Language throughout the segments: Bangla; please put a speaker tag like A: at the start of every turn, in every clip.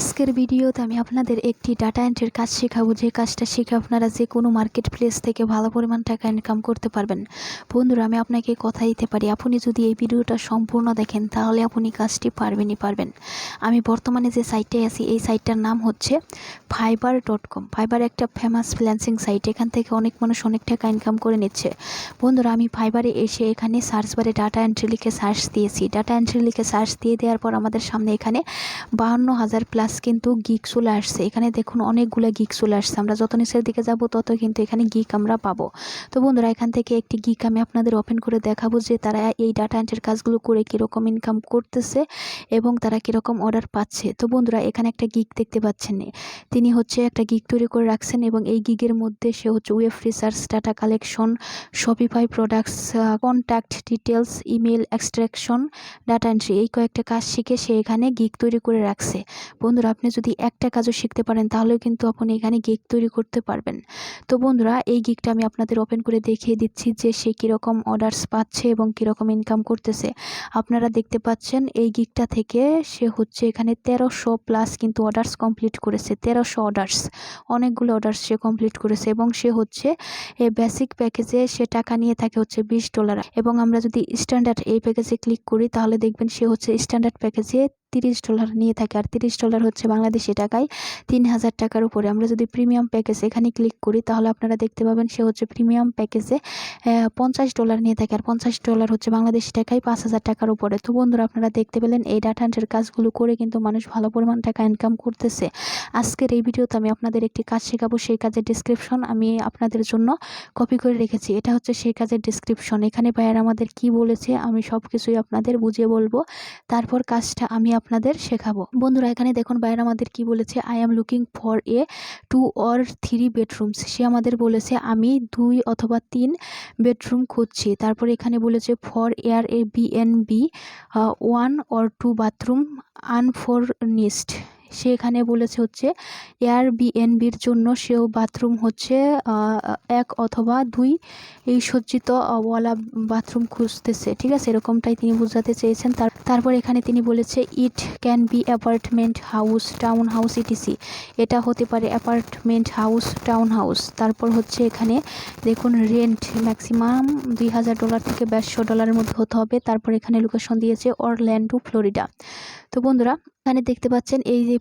A: আজকের ভিডিওতে আমি আপনাদের একটি ডাটা এন্ট্রির কাজ শেখাবো। যে কাজটা শিখে আপনারা যে কোনো মার্কেট প্লেস থেকে ভালো পরিমাণ টাকা ইনকাম করতে পারবেন। বন্ধুরা, আমি আপনাকে কথা দিতে পারি। আপনি যদি এই ভিডিওটা সম্পূর্ণ দেখেন, তাহলে আপনি কাজটি পারবেনই পারবেন। আমি বর্তমানে যে সাইটে আছি, এই সাইটটার নাম হচ্ছে ফাইবার ডট কম ফাইবার একটা ফেমাস ফ্রিল্যান্সিং সাইট এখান থেকে অনেক মানুষ অনেক টাকা ইনকাম করে নিচ্ছে। বন্ধুরা, আমি ফাইবারে এসে এখানে সার্চ বারে ডাটা এন্ট্রি লিখে সার্চ দিয়েছি। ডাটা এন্ট্রি লিখে সার্চ দিয়ে দেওয়ার পর আমাদের সামনে এখানে বাহান্ন হাজার প্লাস কিন্তু গিক চলে আসছে। এখানে দেখুন অনেকগুলো গিক চলে আসছে। আমরা যত নিচের দিকে যাব, তত কিন্তু এখানে গিক আমরা পাবো। তো বন্ধুরা, এখান থেকে একটি গিক আমি আপনাদের ওপেন করে দেখাবো যে তারা এই ডাটা এন্ট্রির কাজগুলো করে কীরকম ইনকাম করতেছে এবং তারা কীরকম অর্ডার পাচ্ছে। তো বন্ধুরা, এখানে একটা গিক দেখতে পাচ্ছেন। তিনি হচ্ছে একটা গিক তৈরি করে রাখছেন এবং এই গিগের মধ্যে সে হচ্ছে web research data collection Shopify products contact details email extraction data entry এই কয়েকটা কাজ শিখে সে এখানে গিক তৈরি করে রাখছে। বন্ধুরা আপনি যদি একটা কাজও শিখতে পারেন, তাহলেও কিন্তু আপনি এখানে গিক তৈরি করতে পারবেন। তো বন্ধুরা, এই গিকটা আমি আপনাদের ওপেন করে দেখিয়ে দিচ্ছি যে সে কীরকম অর্ডারস পাচ্ছে এবং কীরকম ইনকাম করতেছে। আপনারা দেখতে পাচ্ছেন, এই গিকটা থেকে সে হচ্ছে এখানে তেরোশো প্লাস কিন্তু অর্ডারস কমপ্লিট করেছে, তেরোশো অর্ডারস অনেকগুলো অর্ডারস সে কমপ্লিট করেছে এবং সে হচ্ছে এই বেসিক প্যাকেজে সে টাকা নিয়ে থাকে হচ্ছে বিশ ডলার এবং আমরা যদি স্ট্যান্ডার্ড এই প্যাকেজে ক্লিক করি, তাহলে দেখবেন সে হচ্ছে স্ট্যান্ডার্ড প্যাকেজে তিরিশ ডলার নিয়ে থাকে আর তিরিশ ডলার হচ্ছে বাংলাদেশি টাকায় তিন হাজার টাকার উপরে। আমরা যদি প্রিমিয়াম প্যাকেজ এখানে ক্লিক করি, তাহলে আপনারা দেখতে পাবেন সে হচ্ছে প্রিমিয়াম প্যাকেজে পঞ্চাশ ডলার নিয়ে থাকে আর পঞ্চাশ ডলার হচ্ছে বাংলাদেশি টাকায় পাঁচ হাজার টাকার উপরে। তো বন্ধুরা, আপনারা দেখতে পেলেন এই ডাটা এন্ট্রির কাজগুলো করে কিন্তু মানুষ ভালো পরিমাণ টাকা ইনকাম করতেছে। আজকের এই ভিডিওতে আমি আপনাদের একটি কাজ শেখাবো, সেই কাজের ডিসক্রিপশন আমি আপনাদের জন্য কপি করে রেখেছি। এটা হচ্ছে সেই কাজের ডিসক্রিপশন এখানে ভাইয়ার আমাদের কি বলেছে আমি সব কিছুই আপনাদের বুঝিয়ে বলব। তারপর কাজটা আমি আপনাদের শেখাবো। বন্ধুরা, এখানে দেখুন বাইরে আমাদের কি বলেছে I am looking for a two or three bedrooms সে আমাদের বলেছে, আমি দুই অথবা তিন বেডরুম খুঁজছি। তারপর এখানে বলেছে for air A B N B one or two bathroom unfurnished সে এখানে বলেছে হচ্ছে এয়ার বিএনবির জন্য সেও বাথরুম হচ্ছে এক অথবা দুই এই সজ্জিত ওয়ালা বাথরুম খুঁজতেছে। ঠিক আছে, এরকমটাই তিনি বোঝাতে চেয়েছেন। তার, তারপর এখানে তিনি বলেছে it can be apartment house town house etc এটা হতে পারে অ্যাপার্টমেন্ট হাউস টাউন হাউস তারপর হচ্ছে এখানে, দেখুন রেন্ট ম্যাক্সিমাম দুই হাজার ডলার থেকে বাইশশো ডলারের মধ্যে হতে হবে। তারপর এখানে লোকেশন দিয়েছে অরল্যান্ডো ফ্লোরিডা তো বন্ধুরা এখানে দেখতে পাচ্ছেন এই যে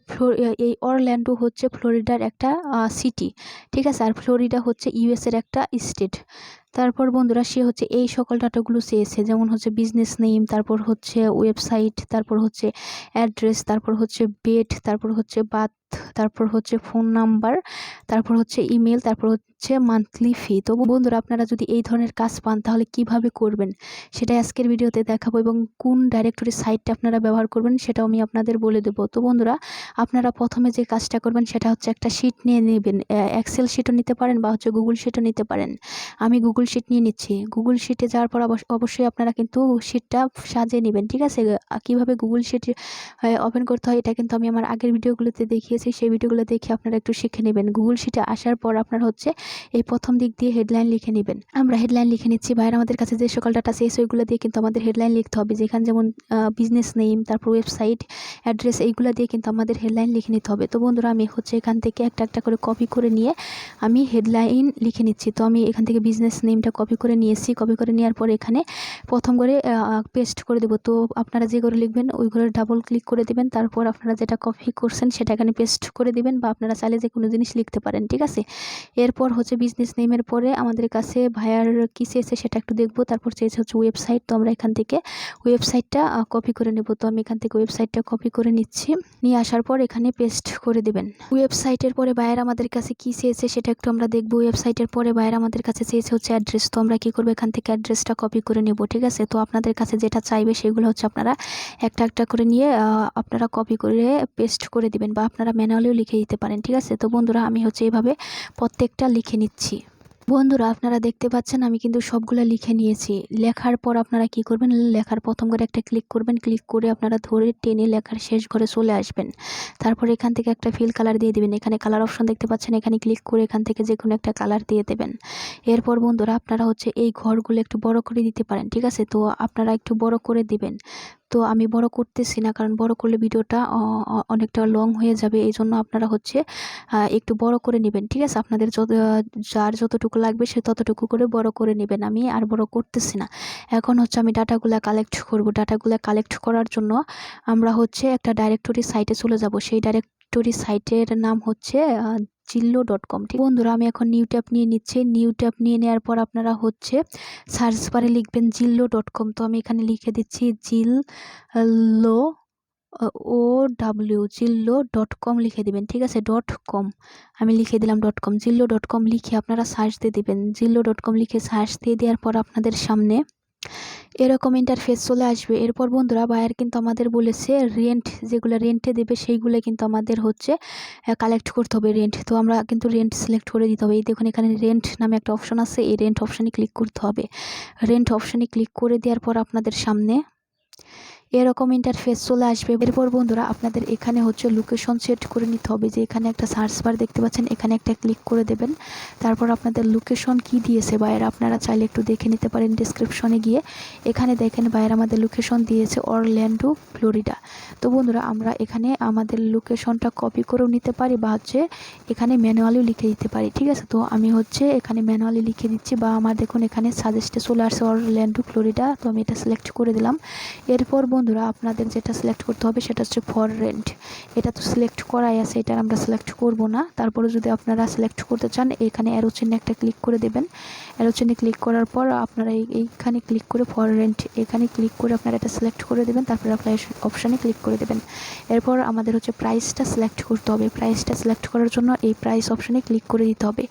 A: এই অরল্যান্ডো হচ্ছে ফ্লোরিডার একটা সিটি ঠিক আছে? আর ফ্লোরিডা হচ্ছে ইউএসের একটা স্টেট তারপর বন্ধুরা সে হচ্ছে এই সকল ডাটাগুলো চেয়েছে, যেমন হচ্ছে বিজনেস নেম তারপর হচ্ছে ওয়েবসাইট তারপর হচ্ছে অ্যাড্রেস তারপর হচ্ছে বেড তারপর হচ্ছে বাথ তারপর হচ্ছে ফোন নাম্বার তারপর হচ্ছে ইমেল তারপর হচ্ছে মান্থলি ফি তো বন্ধুরা, আপনারা যদি এই ধরনের কাজ পান, তাহলে কীভাবে করবেন? সেটা আজকের ভিডিওতে দেখাবো এবং কোন ডাইরেক্টরি সাইটটা আপনারা ব্যবহার করবেন, সেটাও আমি আপনাদের বলে দেবো। তো বন্ধুরা, আপনারা প্রথমে যে কাজটা করবেন, সেটা হচ্ছে একটা শিট নিয়ে নেবেন এক্সেল শিটও নিতে পারেন বা হচ্ছে গুগল শিটও নিতে পারেন। আমি গুগল শিট নিয়ে নিচ্ছি। গুগল শিটে যাওয়ার পর অবশ্যই আপনারা কিন্তু শিটটা সাজিয়ে নেবেন, ঠিক আছে? কীভাবে গুগল শিট ওপেন করতে হয় এটা কিন্তু আমি আমার আগের ভিডিওগুলোতে দেখিয়েছি, সেই ভিডিওগুলো দেখে আপনারা একটু শিখে নেবেন। গুগল শিটে আসার পর আপনার হচ্ছে এই প্রথম দিক দিয়ে হেডলাইন লিখে নেবেন। আমরা হেডলাইন লিখে নিচ্ছি বাইরে আমাদের কাছে যে সকল ডাটা শেষ ওইগুলো দিয়ে কিন্তু আমাদের হেডলাইন লিখতে হবে। যেখানে যেমন বিজনেস নেম তারপর ওয়েবসাইট অ্যাড্রেস এইগুলো দিয়ে কিন্তু আমাদের হেডলাইন লিখে নিতে হবে। তো বন্ধুরা, আমি হচ্ছে এখান থেকে একটা একটা করে কপি করে নিয়ে আমি হেডলাইন লিখে নিচ্ছি। তো আমি এখান থেকে বিজনেস নেমটা কপি করে নিয়েছি। কপি করে নেওয়ার পর এখানে প্রথম করে পেস্ট করে দেবো। তো আপনারা যে করে লিখবেন, ওই করে ডাবল ক্লিক করে দেবেন। তারপর আপনারা যেটা কপি করছেন, সেটা এখানে পেস্ট করে দিবেন বা আপনারা চাইলে যে কোনো জিনিস লিখতে পারেন, ঠিক আছে? এরপর হচ্ছে বিজনেস নেমের পরে আমাদের কাছে ভায়ার কী চেয়েছে সেটা একটু দেখব। তারপর চেয়েছে হচ্ছে ওয়েবসাইট তো আমরা এখান থেকে ওয়েবসাইটটা কপি করে নেব। তো আমি এখান থেকে ওয়েবসাইটটা কপি করে নিচ্ছি। নিয়ে আসার পর এখানে পেস্ট করে দেবেন। ওয়েবসাইটের পরে বায়ার আমাদের কাছে কী চেয়েছে সেটা একটু আমরা দেখব। ওয়েবসাইটের পরে বায়ার আমাদের কাছে চেয়েছে হচ্ছে অ্যাড্রেস তো আমরা কী করব? এখান থেকে অ্যাড্রেসটা কপি করে নেব, ঠিক আছে? তো আপনাদের কাছে যেটা চাইবে সেগুলো হচ্ছে আপনারা একটা একটা করে নিয়ে আপনারা কপি করে পেস্ট করে দিবেন বা আপনারা ম্যানুয়ালিও লিখে দিতে পারেন, ঠিক আছে? তো বন্ধুরা, আমি হচ্ছে এভাবে প্রত্যেকটা লিখে নিচ্ছি। বন্ধুরা, আপনারা দেখতে পাচ্ছেন আমি কিন্তু সবগুলো লিখে নিয়েছি। লেখার পর আপনারা কি করবেন? লেখার প্রথম করে একটা ক্লিক করবেন। ক্লিক করে আপনারা ধরে টেনে লেখার শেষ ঘরে চলে আসবেন। তারপর এখান থেকে একটা ফিল কালার দিয়ে দেবেন। এখানে কালার অপশন দেখতে পাচ্ছেন। এখানে ক্লিক করে এখান থেকে যে কোনো একটা কালার দিয়ে দেবেন। এরপর বন্ধুরা, আপনারা হচ্ছে এই ঘরগুলো একটু বড় করে দিতে পারেন, ঠিক আছে? তো আপনারা একটু বড় করে দিবেন। তো আমি বড় করতেছি না, কারণ বড় করলে ভিডিওটা অনেকটা লং হয়ে যাবে এই জন্য আপনারা হচ্ছে একটু বড় করে নেবেন, ঠিক আছে? আপনাদের যত, যার যতটুকু লাগবে সে ততটুকু করে বড় করে নেবেন, আমি আর বড় করতেছি না। এখন হচ্ছে আমি ডাটাগুলো কালেক্ট করব, ডাটাগুলো কালেক্ট করার জন্য আমরা হচ্ছে একটা ডাইরেক্টরি সাইটে চলে যাব, সেই ডাইরেক্টরি সাইটের নাম হচ্ছে জিল্লো ডট কম ঠিক বন্ধুরা, আমি এখন নিউ ট্যাব নিয়ে নিচ্ছি। নিউ ট্যাব নিয়ে নেওয়ার পর আপনারা হচ্ছে সার্চ বারে লিখবেন জিল্লো ডট কম তো আমি এখানে লিখে দিচ্ছি জিল, লো, ও, ডাব্লিউ, জিল্লো ডট কম লিখে দিবেন, ঠিক আছে? ডট কম আমি লিখে দিলাম ডট কম জিল্লো ডট কম লিখে আপনারা সার্চ দিয়ে দিবেন। জিল্লো ডট কম লিখে সার্চ দিয়ে দেওয়ার পর আপনাদের সামনে এরকম ইন্টারফেস চলে আসবে। এরপর বন্ধুরা বায়ার কিন্তু আমাদের বলেছে রেন্ট যেগুলো রেন্টে দেবে সেইগুলো কিন্তু আমাদের হচ্ছে কালেক্ট করতে হবে রেন্ট তো আমরা কিন্তু রেন্ট সিলেক্ট করে দিতে হবে। এই দেখুন এখানে রেন্ট নামে একটা অপশন আছে, এই রেন্ট অপশানে ক্লিক করতে হবে। রেন্ট অপশানে ক্লিক করে দেওয়ার পর আপনাদের সামনে এরকম ইন্টারফেস চলে আসবে। এরপর বন্ধুরা, আপনাদের এখানে হচ্ছে লোকেশন সেট করে নিতে হবে যে এখানে একটা সার্চ বার দেখতে পাচ্ছেন, এখানে একটা ক্লিক করে দেবেন। তারপর আপনাদের লোকেশন কি দিয়েছে বাইরে আপনারা চাইলে একটু দেখে নিতে পারেন ডিসক্রিপশনে গিয়ে। এখানে দেখেন বাইরে আমাদের লোকেশন দিয়েছে অরল্যান্ডো ফ্লোরিডা তো বন্ধুরা, আমরা এখানে আমাদের লোকেশনটা কপি করেও নিতে পারি বা হচ্ছে এখানে ম্যানুয়ালিও লিখে দিতে পারি, ঠিক আছে? তো আমি হচ্ছে এখানে ম্যানুয়ালি লিখে দিচ্ছি বা আমার দেখুন এখানে সাজেস্টে চলে আসছে অরল্যান্ডো ফ্লোরিডা তো আমি এটা সিলেক্ট করে দিলাম। এরপর বন্ধুরা, আপনাদের যেটা সিলেক্ট করতে হবে সেটা হচ্ছে ফর রেন্ট এটা তো সিলেক্ট করাই আছে এটা আমরা সিলেক্ট করব না। তারপরে যদি আপনারা সিলেক্ট করতে চান, এখানে অ্যারো একটা ক্লিক করে দেবেন। অ্যারো ক্লিক করার পর আপনারা এইখানে ক্লিক করে ফর রেন্ট এখানে ক্লিক করে আপনারা এটা সিলেক্ট করে দেবেন, তারপরে অ্যাপ্লাই অপশানে ক্লিক করে দেবেন। এরপর আমাদের হচ্ছে প্রাইসটা সিলেক্ট করতে হবে। প্রাইসটা সিলেক্ট করার জন্য এই প্রাইস অপশানে ক্লিক করে দিতে হবে।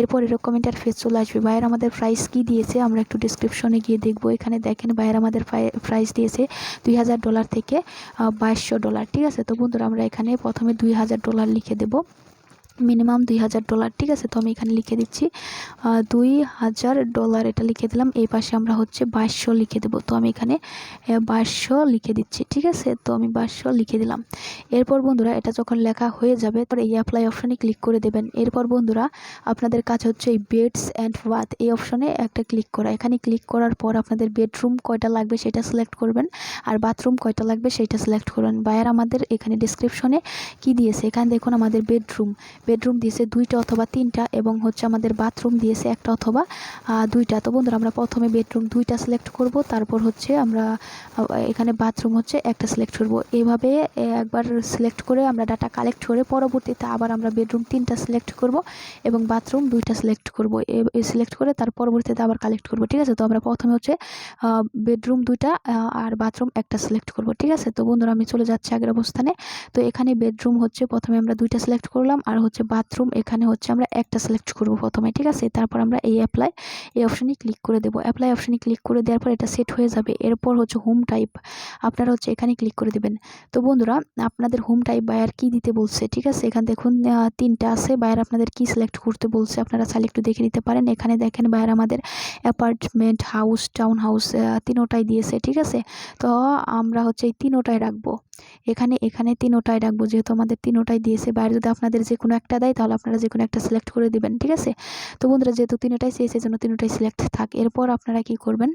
A: এরপর এরকম ইন্টারফেস চলে আসবে। বাইরে আমাদের প্রাইস কি দিয়েছে, আমরা একটু ডিসক্রিপশনে গিয়ে দেখব। এখানে দেখেন বাইরে আমাদের প্রাইস দিয়েছে দুই হাজার ডলার থেকে বাইশশো ডলার। ঠিক আছে? তো বন্ধুরা, আমরা এখানে প্রথমে দুই হাজার ডলার লিখে দেবো। মিনিমাম দুই হাজার ডলার, ঠিক আছে? তো আমি এখানে লিখে দিচ্ছি। দুই হাজার ডলার এটা লিখে দিলাম। এই পাশে আমরা হচ্ছে বাইশশো লিখে দেবো। তো আমি এখানে বাইশশো লিখে দিচ্ছি, ঠিক আছে? তো আমি বাইশশো লিখে দিলাম। এরপর বন্ধুরা, এটা যখন লেখা হয়ে যাবে, তারপর এই অ্যাপ্লাই অপশানে ক্লিক করে দেবেন। এরপর বন্ধুরা, আপনাদের কাজ হচ্ছে এই বেডস অ্যান্ড বাথ এই অপশানে একটা ক্লিক করা। এখানে ক্লিক করার পর আপনাদের বেডরুম কয়টা লাগবে সেটা সিলেক্ট করবেন, আর বাথরুম কয়টা লাগবে সেটা সিলেক্ট করবেন। বায়ার আমাদের এখানে ডিসক্রিপশনে কি দিয়েছে? এখানে দেখুন আমাদের বেডরুম বেডরুম দিয়েছে দুইটা অথবা তিনটা এবং হচ্ছে আমাদের বাথরুম দিয়েছে একটা অথবা দুইটা। তো বন্ধুরা আমরা প্রথমে বেডরুম দুইটা সিলেক্ট করব তারপর হচ্ছে আমরা এখানে বাথরুম হচ্ছে একটা সিলেক্ট করব। এইভাবে এ, একবার সিলেক্ট করে আমরা ডাটা কালেক্ট করে পরবর্তীতে আবার আমরা বেডরুম তিনটা সিলেক্ট করব এবং বাথরুম দুইটা সিলেক্ট করব। সিলেক্ট করে তার পরবর্তীতে আবার কালেক্ট করব ঠিক আছে? তো আমরা প্রথমে হচ্ছে বেডরুম দুইটা আর বাথরুম একটা সিলেক্ট করব ঠিক আছে? তো বন্ধুরা আমি চলে যাচ্ছি আগের অবস্থানে। তো এখানে বেডরুম হচ্ছে প্রথমে আমরা দুইটা সিলেক্ট করলাম আর হচ্ছে বাথরুম এখানে হচ্ছে আমরা একটা সিলেক্ট করব প্রথমে, ঠিক আছে? তারপর আমরা এই অ্যাপ্লাই এই অপশানে ক্লিক করে দেবো। অ্যাপ্লাই অপশানে ক্লিক করে দেওয়ার পর এটা সেট হয়ে যাবে। এরপর হচ্ছে হোম টাইপ আপনারা হচ্ছে এখানে ক্লিক করে দেবেন। তো বন্ধুরা, আপনাদের হোম টাইপ বায়ার কি দিতে বলছে, ঠিক আছে? এখানে দেখুন তিনটা আছে। বায়ার আপনাদের কি সিলেক্ট করতে বলছে, আপনারা চাইলে একটু দেখে নিতে পারেন। এখানে দেখেন বায়ার আমাদের অ্যাপার্টমেন্ট হাউস টাউন হাউস তিনোটাই দিয়েছে, ঠিক আছে? তো আমরা হচ্ছে এই তিনোটাই রাখব। এখানে এখানে তিনোটায় রাখব। যেহেতু আমাদের তিনোটায় দিয়েছে, বাইরে যদি আপনাদের যে কোনো একটা দেয়, তাহলে আপনারা যে কোনো একটা সিলেক্ট করে দেবেন, ঠিক আছে? তো বন্ধুরা, যেহেতু তিনোটাই, সেই জন্য তিনোটাই সিলেক্ট থাক। এরপর আপনারা কি করবেন?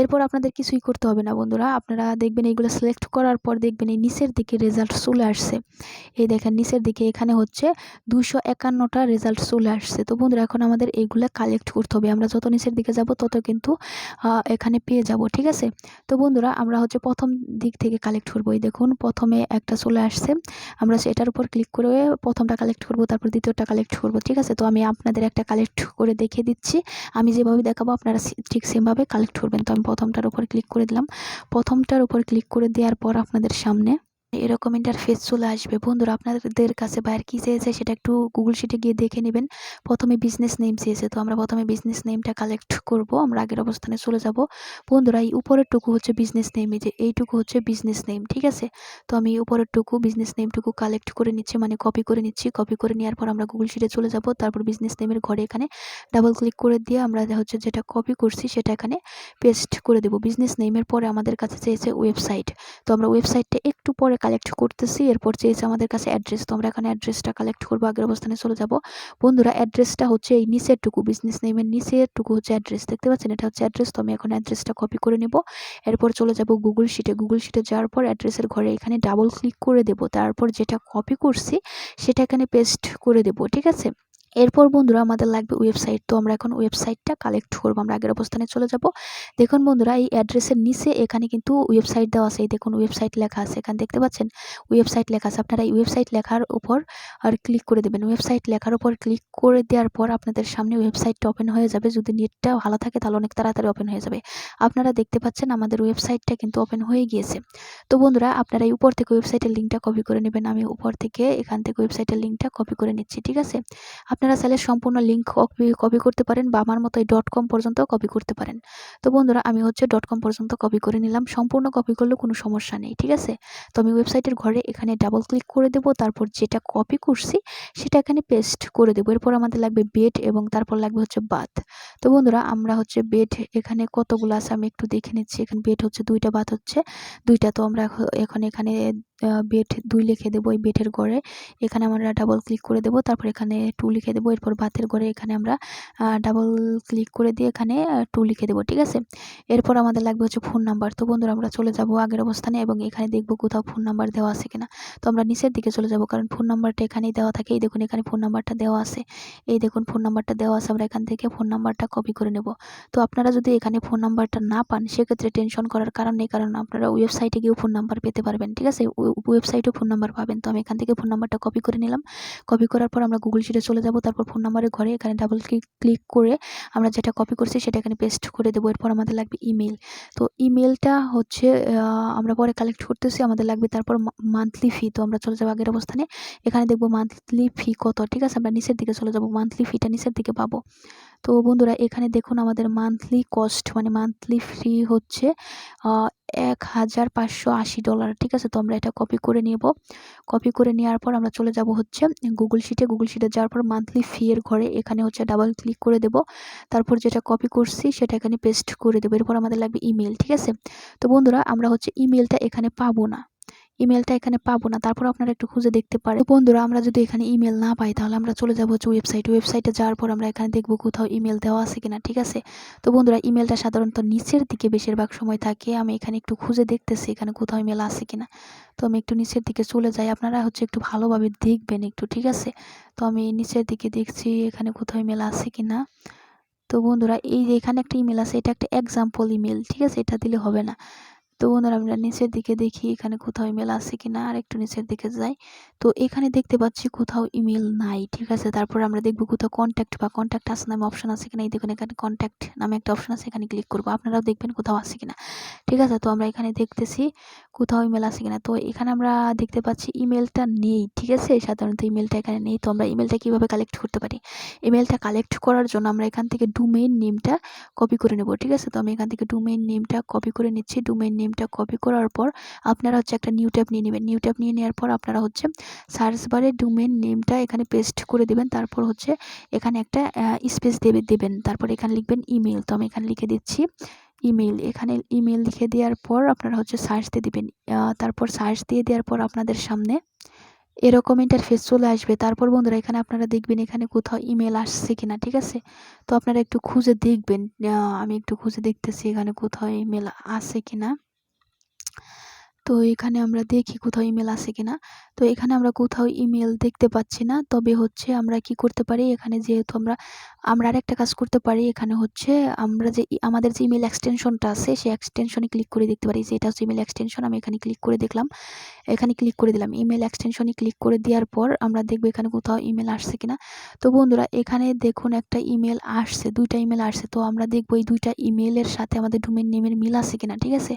A: এরপর আপনাদের কিছুই করতে হবে না, বন্ধুরা। আপনারা দেখবেন এইগুলো সিলেক্ট করার পর দেখবেন এই নিচের দিকে রেজাল্ট চলে আসছে। এই দেখেন নিচের দিকে এখানে হচ্ছে দুশো একান্নটা রেজাল্ট চলে আসছে। তো বন্ধুরা, এখন আমাদের এইগুলো কালেক্ট করতে হবে। আমরা যত নিচের দিকে যাব, তত কিন্তু এখানে পেয়ে যাব, ঠিক আছে? তো বন্ধুরা, আমরা হচ্ছে প্রথম দিক থেকে কালেক্ট করব। এই দেখুন, প্রথমে একটা চলে আসছে। আমরা সেটার উপর ক্লিক করে প্রথমটা কালেক্ট করব, তারপর দ্বিতীয়টা কালেক্ট করব, ঠিক আছে? তো আমি আপনাদের একটা কালেক্ট করে দেখিয়ে দিচ্ছি। আমি যেভাবে দেখাবো, আপনারা ঠিক সেমভাবে কালেক্ট করবেন। তো আমি প্রথমটার উপর ক্লিক করে দিলাম। প্রথমটার উপর ক্লিক করে দেওয়ার পর আপনাদের সামনে এরকম ইন্টারফেস চলে আসবে। বন্ধুরা, আপনাদের কাছে বাইরে কী চেয়েছে সেটা একটু গুগল শিটে গিয়ে দেখে নেবেন। প্রথমে বিজনেস নেম চেয়েছে, তো আমরা প্রথমে বিজনেস নেমটা কালেক্ট করব, আমরা আগের অবস্থানে চলে যাব। বন্ধুরা, এই উপরের টুকু হচ্ছে বিজনেস নেম এই যে এইটুকু হচ্ছে বিজনেস নেম ঠিক আছে? তো আমি উপরের টুকু বিজনেস নেমটুকু কালেক্ট করে নিচ্ছি মানে কপি করে নিচ্ছি। কপি করে নেওয়ার পর আমরা গুগল শিটে চলে যাব, তারপর বিজনেস নেমের ঘরে এখানে ডাবল ক্লিক করে দিয়ে আমরা হচ্ছে যেটা কপি করছি সেটা এখানে পেস্ট করে দেবো। বিজনেস নেমের পরে আমাদের কাছে চেয়েছে ওয়েবসাইট তো আমরা ওয়েবসাইটটা একটু পরে কালেক্ট করতেছি। এরপর চেয়েছে আমাদের কাছে অ্যাড্রেস তো আমরা এখানে অ্যাড্রেসটা কালেক্ট করব, আগের অবস্থানে চলে যাব। বন্ধুরা অ্যাড্রেসটা হচ্ছে এই নিচের টুকু বিজনেস নেমের নিচের টুকু হচ্ছে অ্যাড্রেস দেখতে পাচ্ছেন? এটা হচ্ছে অ্যাড্রেস তো আমি এখন অ্যাড্রেসটা কপি করে নেব। এরপর চলে যাব গুগল শিটে গুগল শিটে যাওয়ার পর অ্যাড্রেসের ঘরে এখানে ডাবল ক্লিক করে দেব। তারপর যেটা কপি করছি, সেটা এখানে পেস্ট করে দেব, ঠিক আছে? এরপর বন্ধুরা আমাদের লাগবে ওয়েবসাইট তো আমরা এখন ওয়েবসাইটটা কালেক্ট করব, আমরা আগের অবস্থানে চলে যাব। দেখুন বন্ধুরা, এই অ্যাড্রেসের নিচে এখানে কিন্তু ওয়েবসাইট দেওয়া আছে। এই দেখুন ওয়েবসাইট লেখা আছে। এখানে দেখতে পাচ্ছেন ওয়েবসাইট লেখা আছে। আপনারা এই ওয়েবসাইট লেখার উপর আর ক্লিক করে দেবেন। ওয়েবসাইট লেখার উপর ক্লিক করে দেওয়ার পর আপনাদের সামনে ওয়েবসাইটটা ওপেন হয়ে যাবে। যদি নেটটা ভালো থাকে, তাহলে অনেক তাড়াতাড়ি ওপেন হয়ে যাবে। আপনারা দেখতে পাচ্ছেন, আমাদের ওয়েবসাইটটা কিন্তু ওপেন হয়ে গিয়েছে। তো বন্ধুরা, আপনারা এই উপর থেকে ওয়েবসাইটের লিঙ্কটা কপি করে নেবেন। আমি উপর থেকে এখান থেকে ওয়েবসাইটের লিঙ্কটা কপি করে নিচ্ছি, ঠিক আছে? আপনারা চাইলে সম্পূর্ণ লিঙ্ক কপি কপি করতে পারেন বা আমার মতো এই ডট কম পর্যন্ত কপি করতে পারেন। তো বন্ধুরা, আমি হচ্ছে ডট কম পর্যন্ত কপি করে নিলাম। সম্পূর্ণ কপি করলে কোনো সমস্যা নেই, ঠিক আছে? তো আমি ওয়েবসাইটের ঘরে এখানে ডাবল ক্লিক করে দেবো, তারপর যেটা কপি করছি সেটা এখানে পেস্ট করে দেবো। এরপর আমাদের লাগবে বেড এবং তারপর লাগবে হচ্ছে বাথ তো বন্ধুরা, আমরা হচ্ছে বেড এখানে কতগুলো আছে আমি একটু দেখে নিচ্ছি। এখানে বেড হচ্ছে, দুইটা বাথ হচ্ছে। দুইটা তো আমরা এখন এখানে বেড দুই লিখে দেবো এই বেডের ঘরে এখানে আমরা ডাবল ক্লিক করে দেবো, তারপর এখানে টু লিখে দেবো, এরপর বাতের ঘরে এখানে আমরা ডাবল ক্লিক করে দিয়ে এখানে টু লিখে দেবো, ঠিক আছে? এরপর আমাদের লাগবে হচ্ছে ফোন নাম্বার তো বন্ধুরা, আমরা চলে যাব আগের অবস্থানে এবং এখানে দেখব কোথাও ফোন নাম্বার দেওয়া আছে কিনা। তো আমরা নিচের দিকে চলে যাব, কারণ ফোন নাম্বারটা এখানেই দেওয়া থাকে। এই দেখুন, এখানে ফোন নাম্বারটা দেওয়া আছে। এই দেখুন ফোন নাম্বারটা দেওয়া আছে। আমরা এখান থেকে ফোন নাম্বারটা কপি করে নেব। তো আপনারা যদি এখানে ফোন নাম্বারটা না পান, সেক্ষেত্রে টেনশন করার কারণ নেই, কারণ আপনারা ওয়েবসাইটে গিয়েও ফোন নাম্বার পেতে পারবেন, ঠিক আছে? ওয়েবসাইটেও ফোন নাম্বার পাবেন। তো আমি এখান থেকে ফোন নাম্বারটা কপি করে নিলাম। কপি করার পর আমরা গুগল শিটে চলে যাব। তারপর ফোন নাম্বারের ঘরে এখানে ডাবল ক্লিক ক্লিক করে আমরা যেটা কপি করছি সেটা এখানে পেস্ট করে দেবো। এরপর আমাদের লাগবে ইমেল তো ইমেলটা হচ্ছে আমরা পরে কালেক্ট করতেছি, আমাদের লাগবে তারপর মান্থলি ফি তো আমরা চলে যাব আগের অবস্থানে। এখানে দেখব মান্থলি ফি কত, ঠিক আছে? আমরা নিচের দিকে চলে যাব। মান্থলি ফিটা নিচের দিকে পাবো। তো বন্ধুরা, এখানে দেখুন আমাদের মান্থলি কস্ট মানে মান্থলি ফি হচ্ছে এক হাজার পাঁচশো আশি ডলার ঠিক আছে? তো আমরা এটা কপি করে নেব। কপি করে নেওয়ার পর আমরা চলে যাব হচ্ছে গুগল শিটে গুগল শিটে যাওয়ার পর মান্থলি ফি এর ঘরে এখানে হচ্ছে ডাবল ক্লিক করে দেব। তারপর যেটা কপি করছি, সেটা এখানে পেস্ট করে দেবো। এরপর আমাদের লাগবে ইমেল ঠিক আছে? তো বন্ধুরা, আমরা হচ্ছে ইমেলটা এখানে পাবো না। ইমেলটা এখানে পাবো না তারপর আপনারা একটু খুঁজে দেখতে পারেন। বন্ধুরা, আমরা যদি এখানে ইমেল না পাই, তাহলে আমরা চলে যাব হচ্ছে ওয়েবসাইট ওয়েবসাইটে যাওয়ার পর আমরা এখানে দেখব কোথাও ইমেল দেওয়া আছে কিনা, ঠিক আছে? তো বন্ধুরা ইমেলটা সাধারণত নিচের দিকে বেশিরভাগ সময় থাকে। আমি এখানে একটু খুঁজে দেখতেছি এখানে কোথাও ইমেল আছে কিনা। তো আমি একটু নিচের দিকে চলে যাই। আপনারা হচ্ছে একটু ভালোভাবে দেখবেন একটু, ঠিক আছে? তো আমি নিচের দিকে দেখছি এখানে কোথাও ইমেল আছে কিনা। তো বন্ধুরা, এই যে এখানে একটা ইমেল আছে, এটা একটা এক্সাম্পল ইমেল ঠিক আছে? এটা দিলে হবে না। তো বন্ধুরা আমরা নিচের দিকে দেখি এখানে কোথাও ইমেল আছে কি না আর একটু নিচের দিকে যাই। তো এখানে দেখতে পাচ্ছি কোথাও ইমেল নাই, ঠিক আছে? তারপর আমরা দেখব কোথাও কন্ট্যাক্ট বা কন্ট্যাক্ট আছে নামে অপশন আছে কিনা। এই দেখুন, এখানে কন্ট্যাক্ট নামে একটা অপশন আছে, এখানে ক্লিক করব। আপনারাও দেখবেন কোথাও আছে কিনা, ঠিক আছে? তো আমরা এখানে দেখতেছি কোথাও ইমেল আছে কিনা। তো এখানে আমরা দেখতে পাচ্ছি ইমেলটা নেই, ঠিক আছে? সাধারণত ইমেলটা এখানে নেই। তো আমরা ইমেলটা কীভাবে কালেক্ট করতে পারি? ইমেলটা কালেক্ট করার জন্য আমরা এখান থেকে ডুমেইন নেমটা কপি করে নেব, ঠিক আছে? তো আমি এখান থেকে ডুমেইন নেমটা কপি করে নিচ্ছি। ডুমেইন নেমটা কপি করার পর আপনারা হচ্ছে একটা নিউ ট্যাব নিয়ে নেবেন। নিউ ট্যাব নিয়ে নেওয়ার পর আপনারা হচ্ছে সার্চ বারে ডোমেন নেমটা এখানে পেস্ট করে দেবেন। তারপর হচ্ছে এখানে একটা স্পেস দেবে, দেবেন। তারপর এখানে লিখবেন ইমেল তো আমি এখানে লিখে দিচ্ছি ইমেল এখানে ইমেল লিখে দেওয়ার পর আপনারা হচ্ছে সার্চ দিয়ে দিবেন। তারপর সার্চ দিয়ে দেওয়ার পর আপনাদের সামনে এরকম ইন্টারফেস চলে আসবে। তারপর বন্ধুরা, এখানে আপনারা দেখবেন এখানে কোথাও ইমেল আসছে কিনা, ঠিক আছে? তো আপনারা একটু খুঁজে দেখবেন। আমি একটু খুঁজে দেখতেছি এখানে কোথাও ইমেল আছে কিনা। তো এখানে আমরা দেখি কোথাও ইমেল আছে কিনা। তো এখানে আমরা কোথাও ইমেল দেখতে পাচ্ছি না। তবে হচ্ছে আমরা কি করতে পারি? এখানে যেহেতু আমরা আমরা আরেকটা কাজ করতে পারি। এখানে হচ্ছে আমরা যে আমাদের যে ইমেল এক্সটেনশনটা আছে, সেই এক্সটেনশনে ক্লিক করে দেখতে পারি। যে এটা হচ্ছে ইমেল এক্সটেনশন আমি এখানে ক্লিক করে দেখলাম। এখানে ক্লিক করে দিলাম। ইমেল এক্সটেনশনে ক্লিক করে দেওয়ার পর আমরা দেখব এখানে কোথাও ইমেল আসছে কিনা। তো বন্ধুরা, এখানে দেখুন একটা ইমেল আসছে, দুইটা ইমেল আসছে। তো আমরা দেখব এই দুইটা ইমেলের সাথে আমাদের ডোমেন নেমের মিল আছে কিনা, ঠিক আছে?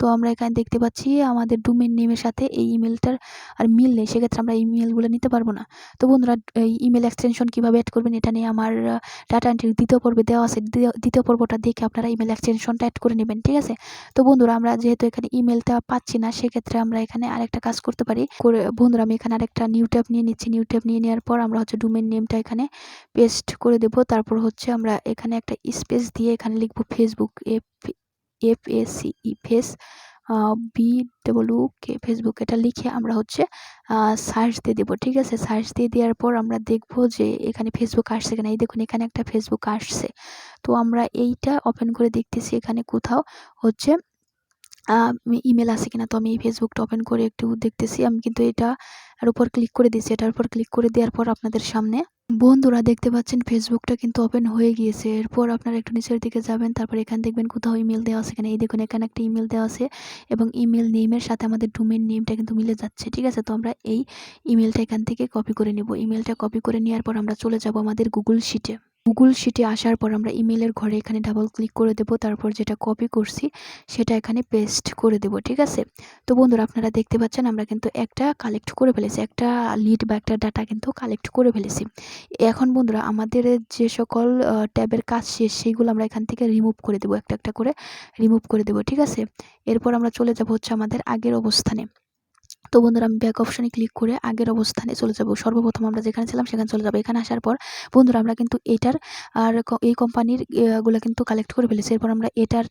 A: তো আমরা এখানে দেখতে পাচ্ছি আমাদের ডোমেন নেমের সাথে এই ইমেলটার আর মিল নেই। সেক্ষেত্রে আমরা ইমেলগুলো নিতে পারব না। তো বন্ধুরা, এই ইমেল এক্সটেনশন কীভাবে অ্যাড করবেন এটা নিয়ে আমার ডাটা এন্ট্রি দ্বিতীয় পর্বে দেওয়া আছে। দ্বিতীয় পর্বটা দেখে আপনারা ইমেল এক্সটেনশনটা অ্যাড করে নেবেন, ঠিক আছে? তো বন্ধুরা, আমরা যেহেতু এখানে ইমেলটা পাচ্ছি না, সেক্ষেত্রে আমরা এখানে আরেকটা কাজ করতে পারি। করে, বন্ধুরা, আমি এখানে আরেকটা নিউ ট্যাব নিয়ে নিচ্ছি। নিউ ট্যাব নিয়ে নেওয়ার পর আমরা হচ্ছে ডোমেন নেমটা এখানে পেস্ট করে দেব। তারপর হচ্ছে আমরা এখানে একটা স্পেস দিয়ে এখানে লিখব Facebook F F S C face B W K Facebook এটা লিখে আমরা হচ্ছে সার্চ দিয়ে দেবো, ঠিক আছে? সার্চ দিয়ে দেওয়ার পর আমরা দেখব যে এখানে ফেসবুক আসছে কিনা। এই দেখুন, এখানে একটা ফেসবুক আসছে। তো আমরা এইটা ওপেন করে দেখতেছি এখানে কোথাও হচ্ছে ইমেল আছে কিনা তো আমি এই ফেসবুকটা ওপেন করে একটু দেখতেছি। আমি কিন্তু এটা আর উপর ক্লিক করে দিয়েছি। এটার উপর ক্লিক করে দেওয়ার পর আপনাদের সামনে বন্ধুরা দেখতে পাচ্ছেন ফেসবুকটা কিন্তু ওপেন হয়ে গিয়েছে। এরপর আপনারা একটু নিচের দিকে যাবেন, তারপর এখানে দেখবেন কোথাও ইমেল দেওয়া আছে কিনা। এই দেখুন, এখানে একটা ইমেল দেওয়া আছে এবং ইমেল নেমের সাথে আমাদের ডোমেন নেমটা কিন্তু মিলে যাচ্ছে, ঠিক আছে? তো আমরা এই ইমেলটা এখান থেকে কপি করে নেব। ইমেলটা কপি করে নেওয়ার পর আমরা চলে যাব আমাদের গুগল শিটে গুগল শিটে আসার পর আমরা ইমেলের ঘরে এখানে ডাবল ক্লিক করে দেব, তারপর যেটা কপি করছি সেটা এখানে পেস্ট করে দেব, ঠিক আছে? তো বন্ধুরা, আপনারা দেখতে পাচ্ছেন আমরা কিন্তু একটা কালেক্ট করে ফেলেছি, একটা লিড বা একটা ডাটা কিন্তু কালেক্ট করে ফেলেছি। এখন বন্ধুরা, আমাদের যে সকল ট্যাবের কাজ শেষ, সেইগুলো আমরা এখান থেকে রিমুভ করে দেবো, একটা একটা করে রিমুভ করে দেবো, ঠিক আছে? এরপর আমরা চলে যাব হচ্ছে আমাদের আগের অবস্থানে। তো বন্ধুরা আমি ব্যাক অপশনে ক্লিক করে আগের অবস্থানে চলে যাব। সর্বপ্রথম আমরা যেখানে ছিলাম সেখানে চলে যাব। এখানে আসার পর বন্ধুরা আমরা কিন্তু এটার আর এই কোম্পানিরগুলো কিন্তু কালেক্ট করে ফেলেছি। এরপর আমরা এটার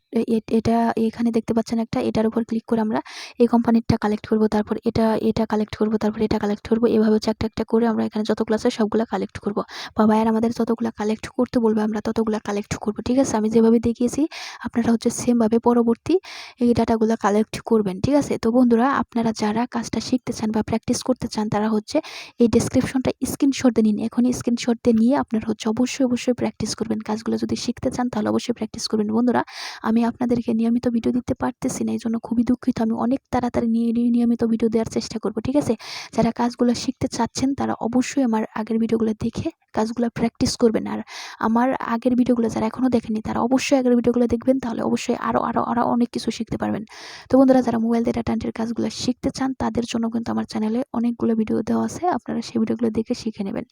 A: এটা এখানে দেখতে পাচ্ছেন একটা, এটার উপর ক্লিক করে আমরা এই কোম্পানিরটা কালেক্ট করব। তারপর এটা এটা কালেক্ট করব, তারপর এটা কালেক্ট করব। এভাবে হচ্ছে একটা একটা করে আমরা এখানে যতগুলো আছে সবগুলো কালেক্ট করব। বা ভাইয়ার আমাদের যতগুলো কালেক্ট করতে বলবে, আমরা ততগুলো কালেক্ট করব। ঠিক আছে? আমি যেভাবে দেখিয়েছি, আপনারা হচ্ছে সেমভাবে পরবর্তী এই ডাটাগুলো কালেক্ট করবেন। ঠিক আছে? তো বন্ধুরা, আপনারা যারা কাজটা শিখতে চান বা প্র্যাকটিস করতে চান, তারা হচ্ছে এই ডেসক্রিপশনটা স্ক্রিনশট দিয়ে নিন। এখনই স্ক্রিনশট দিয়ে নিয়ে আপনারা হচ্ছে অবশ্যই অবশ্যই প্র্যাকটিস করবেন। কাজগুলো যদি শিখতে চান, তাহলে অবশ্যই প্র্যাকটিস করবেন। বন্ধুরা, আমি আপনাদেরকে নিয়মিত ভিডিও দিতে পারতেছি না এই জন্য খুবই দুঃখিত। আমি অনেক তাড়াতাড়ি নিয়ে নিয়মিত ভিডিও দেওয়ার চেষ্টা করব, ঠিক আছে? যারা কাজগুলো শিখতে চাচ্ছেন, তারা অবশ্যই আমার আগের ভিডিওগুলো দেখে কাজগুলো প্র্যাকটিস করবেন। আর আমার আগের ভিডিওগুলো যারা এখনও দেখেনি তারা অবশ্যই আগের ভিডিওগুলো দেখবেন, তাহলে অবশ্যই আরও আরও আরও অনেক কিছু শিখতে পারবেন। তো বন্ধুরা, যারা মোবাইল ডেটা এন্ট্রির কাজগুলো শিখতে চান তাদের জন্য কিন্তু আমার চ্যানেলে অনেকগুলো ভিডিও দেওয়া আছে। আপনারা সেই ভিডিওগুলো দেখে শিখে নেবেন।